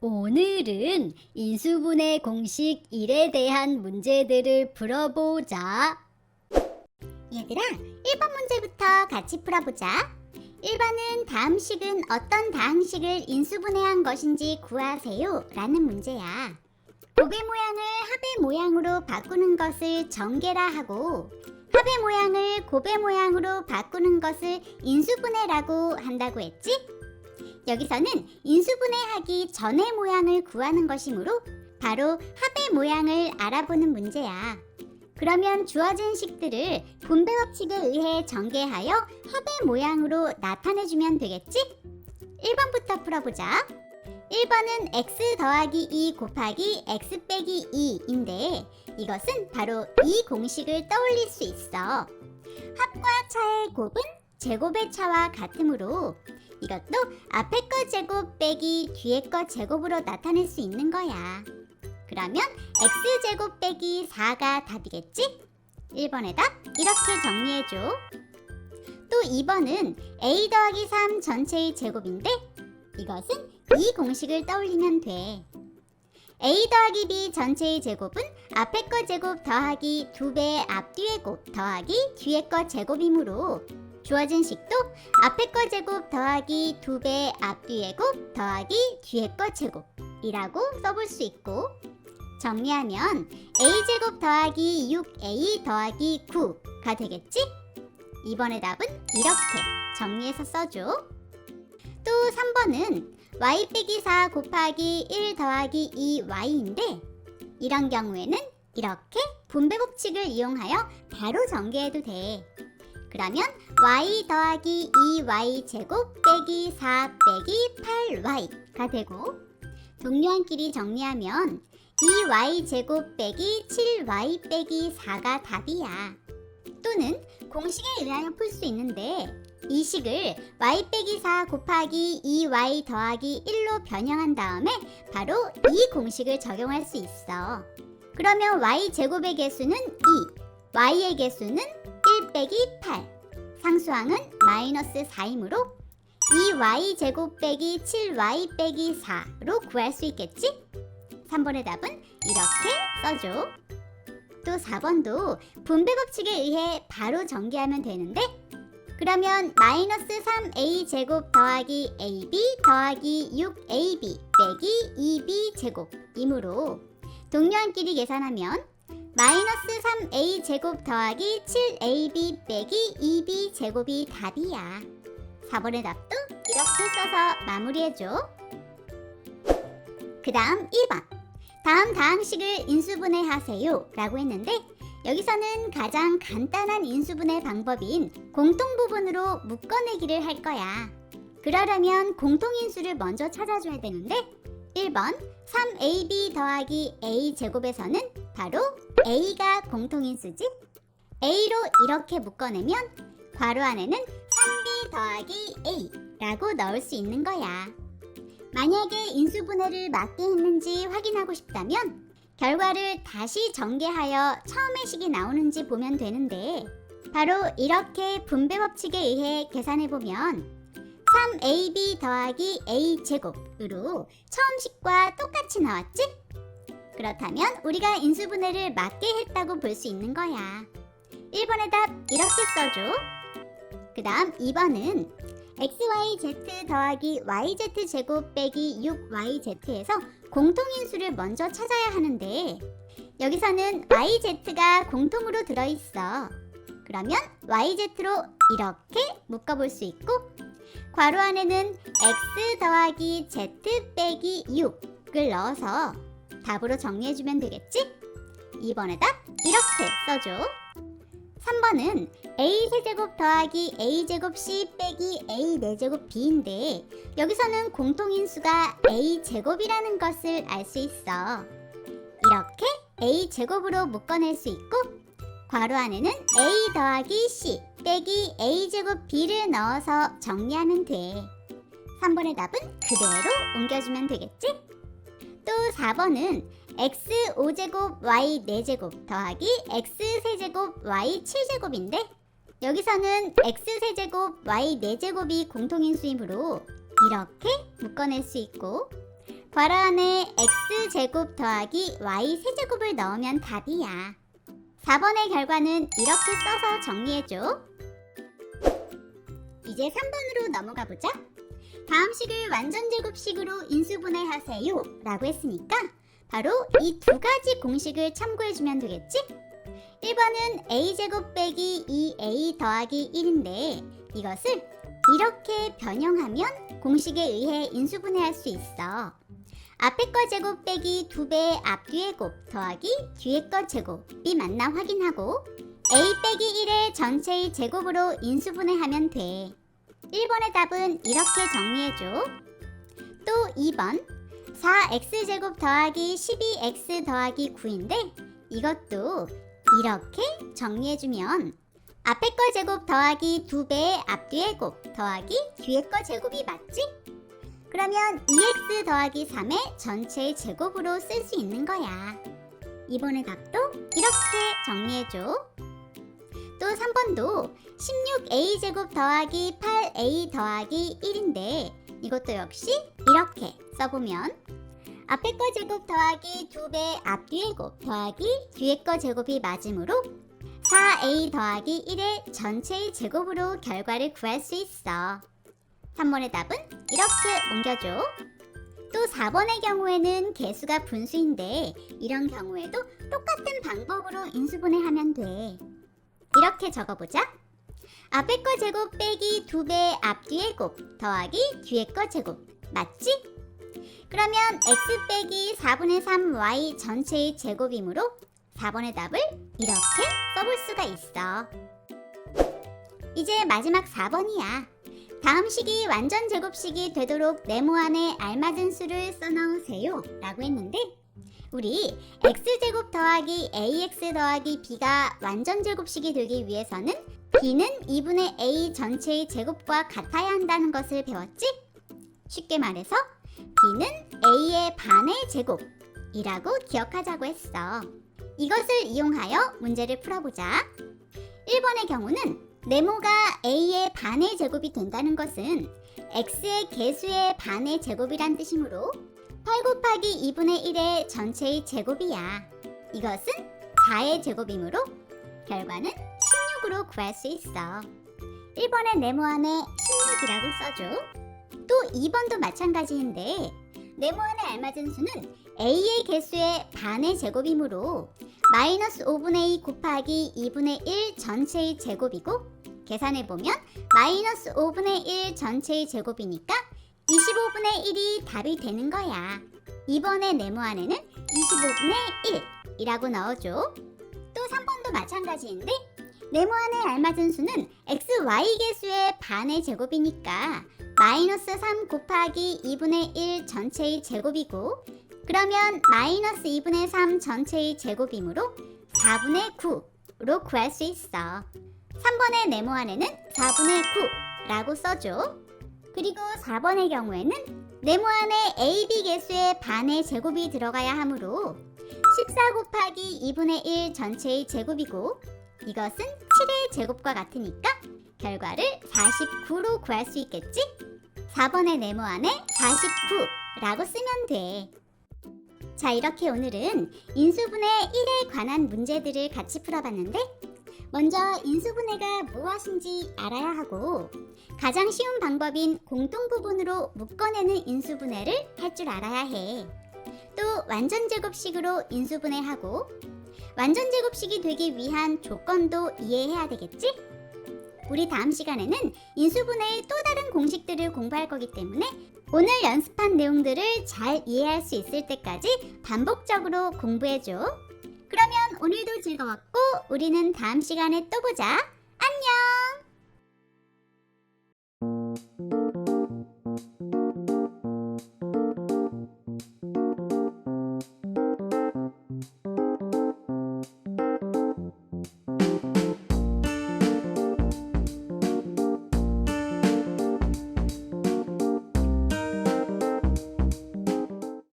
오늘은 인수분해 공식 1에 대한 문제들을 풀어보자. 얘들아, 1번 문제부터 같이 풀어보자. 1번은 다음 식은 어떤 다항식을 인수분해한 것인지 구하세요 라는 문제야. 고배 모양을 합의 모양으로 바꾸는 것을 정계라 하고 합의 모양을 고배 모양으로 바꾸는 것을 인수분해라고 한다고 했지? 여기서는 인수분해하기 전의 모양을 구하는 것이므로 바로 합의 모양을 알아보는 문제야. 그러면 주어진 식들을 분배 법칙에 의해 전개하여 합의 모양으로 나타내주면 되겠지? 1번부터 풀어보자. 1번은 x 더하기 2 곱하기 x 빼기 2인데 이것은 바로 이 공식을 떠올릴 수 있어. 합과 차의 곱은 제곱의 차와 같으므로 이것도 앞에 거 제곱 빼기 뒤에 거 제곱으로 나타낼 수 있는 거야. 그러면 x제곱 빼기 4가 답이겠지? 1번의 답 이렇게 정리해줘. 또 2번은 a 더하기 3 전체의 제곱인데 이것은 이 공식을 떠올리면 돼. a 더하기 b 전체의 제곱은 앞에 거 제곱 더하기 2배의 앞뒤의 곱 더하기 뒤에 거 제곱이므로 주어진 식도 앞에 거 제곱 더하기 2배의 앞뒤의 곱 더하기 뒤에 거 제곱이라고 써볼 수 있고 정리하면 a제곱 더하기 6a 더하기 9가 되겠지? 이번의 답은 이렇게 정리해서 써줘. 또 3번은 y 빼기 4 곱하기 1 더하기 2y인데 이런 경우에는 이렇게 분배 법칙을 이용하여 바로 전개해도 돼. 그러면 y 더하기 2y 제곱 빼기 4 빼기 8y가 되고 동료한끼리 정리하면 2y 제곱 빼기 7y 빼기 4가 답이야. 또는 공식에 의하여 풀 수 있는데 이 식을 y 빼기 4 곱하기 2y 더하기 1로 변형한 다음에 바로 이 공식을 적용할 수 있어. 그러면 y 제곱의 개수는 2, y의 개수는 1 빼기 8. 상수항은 마이너스 4이므로 2y 제곱 빼기 7y 빼기 4로 구할 수 있겠지? 3번의 답은 이렇게 써줘. 또 4번도 분배 법칙에 의해 바로 전개하면 되는데 그러면 마이너스 3a 제곱 더하기 ab 더하기 6ab 빼기 2b 제곱이므로 동료한끼리 계산하면 마이너스 3a 제곱 더하기 7ab 빼기 2b 제곱이 답이야. 4번의 답도 이렇게 써서 마무리해줘. 그 다음 1번. 다음 다항식을 인수분해 하세요 라고 했는데 여기서는 가장 간단한 인수분해 방법인 공통 부분으로 묶어내기를 할 거야. 그러려면 공통인수를 먼저 찾아줘야 되는데 1번 3ab 더하기 a 제곱에서는 바로 a가 공통인수지? a로 이렇게 묶어내면 괄호 안에는 3b 더하기 a라고 넣을 수 있는 거야. 만약에 인수분해를 맞게 했는지 확인하고 싶다면 결과를 다시 전개하여 처음의 식이 나오는지 보면 되는데 바로 이렇게 분배 법칙에 의해 계산해 보면 3ab 더하기 a 제곱으로 처음 식과 똑같이 나왔지? 그렇다면 우리가 인수분해를 맞게 했다고 볼 수 있는 거야. 1번의 답 이렇게 써줘. 그 다음 2번은 xyz 더하기 yz 제곱 빼기 6yz에서 공통인수를 먼저 찾아야 하는데 여기서는 yz가 공통으로 들어있어. 그러면 yz로 이렇게 묶어볼 수 있고 괄호 안에는 x 더하기 z 빼기 6을 넣어서 답으로 정리해주면 되겠지? 2번의 답 이렇게 써줘. 3번은 a 세제곱 더하기 a 제곱 c 빼기 a 4제곱 b인데 여기서는 공통인수가 a 제곱이라는 것을 알 수 있어. 이렇게 a 제곱으로 묶어낼 수 있고 괄호 안에는 a 더하기 c 빼기 a 제곱 b를 넣어서 정리하면 돼. 3번의 답은 그대로 옮겨주면 되겠지? 또 4번은 x 5제곱 y 4제곱 더하기 x 세제곱 y 7제곱인데 여기서는 x 세제곱 y 4제곱이 공통인수이므로 이렇게 묶어낼 수 있고 괄호 안에 x제곱 더하기 y 세제곱을 넣으면 답이야. 4번의 결과는 이렇게 써서 정리해줘. 이제 3번으로 넘어가 보자. 다음 식을 완전 제곱식으로 인수분해하세요 라고 했으니까 바로 이 두 가지 공식을 참고해주면 되겠지? 1번은 a제곱 빼기 2a 더하기 1인데 이것을 이렇게 변형하면 공식에 의해 인수분해할 수 있어. 앞에 거 제곱 빼기 2배 앞뒤의 곱 더하기 뒤에 거 제곱이 맞나 확인하고 a 빼기 1의 전체의 제곱으로 인수분해 하면 돼. 1번의 답은 이렇게 정리해줘. 또 2번 4x제곱 더하기 12x 더하기 9인데 이것도 이렇게 정리해주면 앞에 거 제곱 더하기 2배의 앞뒤의 곱 더하기 뒤에 거 제곱이 맞지? 그러면 2x 더하기 3의 전체의 제곱으로 쓸 수 있는 거야. 이번의 답도 이렇게 정리해줘. 또 3번도 16a 제곱 더하기 8a 더하기 1인데 이것도 역시 이렇게 써보면 앞에 거 제곱 더하기 2배 앞뒤의 곱 더하기 뒤에 거 제곱이 맞으므로 4a 더하기 1의 전체의 제곱으로 결과를 구할 수 있어. 3번의 답은 이렇게 옮겨줘. 또 4번의 경우에는 개수가 분수인데 이런 경우에도 똑같은 방법으로 인수분해 하면 돼. 이렇게 적어보자. 앞에 거 제곱 빼기 2배 앞뒤의 곱 더하기 뒤에 거 제곱 맞지? 그러면 x 빼기 4분의 3y 전체의 제곱이므로 4번의 답을 이렇게 써볼 수가 있어. 이제 마지막 4번이야. 다음 식이 완전 제곱식이 되도록 네모 안에 알맞은 수를 써넣으세요 라고 했는데 우리 x제곱 더하기 ax 더하기 b가 완전 제곱식이 되기 위해서는 b는 2분의 a 전체의 제곱과 같아야 한다는 것을 배웠지? 쉽게 말해서 b는 a의 반의 제곱이라고 기억하자고 했어. 이것을 이용하여 문제를 풀어보자. 1번의 경우는 네모가 a의 반의 제곱이 된다는 것은 x의 개수의 반의 제곱이란 뜻이므로 8 곱하기 2분의 1의 전체의 제곱이야. 이것은 4의 제곱이므로 결과는 16으로 구할 수 있어. 1번의 네모 안에 16이라고 써줘. 또 2번도 마찬가지인데 네모 안에 알맞은 수는 a의 개수의 반의 제곱이므로 마이너스 5분의 2 곱하기 2분의 1 전체의 제곱이고 계산해보면 마이너스 5분의 1 전체의 제곱이니까 25분의 1이 답이 되는 거야. 이번에 네모 안에는 25분의 1이라고 넣어줘. 또 3번도 마찬가지인데 네모 안에 알맞은 수는 x, y 개수의 반의 제곱이니까 마이너스 3 곱하기 2분의 1 전체의 제곱이고 그러면 마이너스 2분의 3 전체의 제곱이므로 4분의 9로 구할 수 있어. 3번의 네모 안에는 4분의 9라고 써줘. 그리고 4번의 경우에는 네모 안에 AB 개수의 반의 제곱이 들어가야 하므로 14 곱하기 2분의 1 전체의 제곱이고 이것은 7의 제곱과 같으니까 결과를 49로 구할 수 있겠지? 4번의 네모 안에 49라고 쓰면 돼. 자, 이렇게 오늘은 인수분해 1에 관한 문제들을 같이 풀어봤는데 먼저 인수분해가 무엇인지 알아야 하고 가장 쉬운 방법인 공통 부분으로 묶어내는 인수분해를 할 줄 알아야 해. 또 완전 제곱식으로 인수분해하고 완전 제곱식이 되기 위한 조건도 이해해야 되겠지? 우리 다음 시간에는 인수분해의 또 다른 공식들을 공부할 거기 때문에 오늘 연습한 내용들을 잘 이해할 수 있을 때까지 반복적으로 공부해줘. 그러면 오늘도 즐거웠고 우리는 다음 시간에 또 보자.